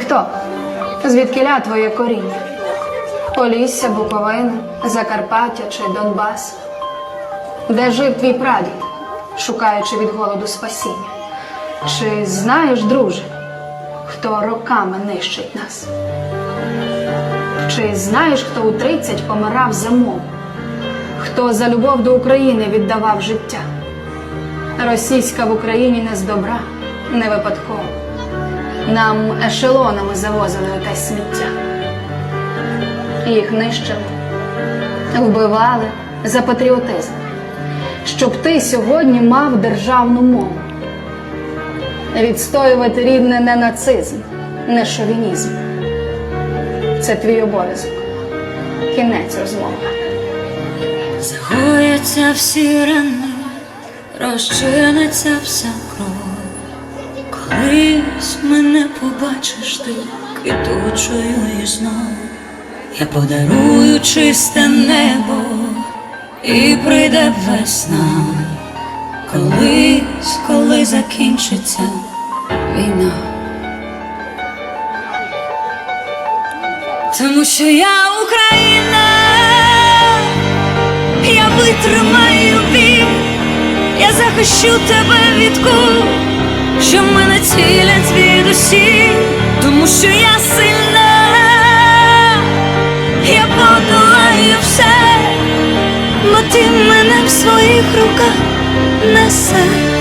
Хто? Звідкиля твоє коріння? Полісся, Буковина, Закарпаття чи Донбас? Де жив твій прадід, шукаючи від голоду спасіння? Чи знаєш, друже, хто роками нищить нас? Чи знаєш, хто у 30 помирав за мову? Хто за любов до України віддавав життя? Російська в Україні не з добра, не випадково. Нам ешелонами завозили те сміття. Їх нищили, вбивали за патріотизм, щоб ти сьогодні мав державну мову. Відстоювати рідне не нацизм, не шовінізм. Це твій обов'язок. Кінець розмови. Загояться всі рани, розчиниться вся кров. Колись мене побачиш ти квітучою і. Я подарую чисте небо і прийде весна. Колись, коли закінчиться війна. Тому що я Україна, я витримаю бій, я захищу тебе від кул, що мене цілять від звідусі, тому що я сильна, я подолаю все, бо ти мене в своїх руках несеш.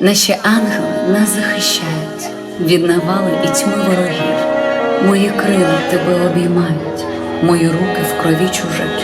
Наші ангели нас захищають від навали і тьми ворогів. Мої крила тебе обіймають, мої руки в крові чужаків.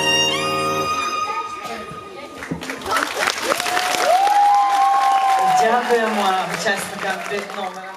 Дякуємо учасникам номера.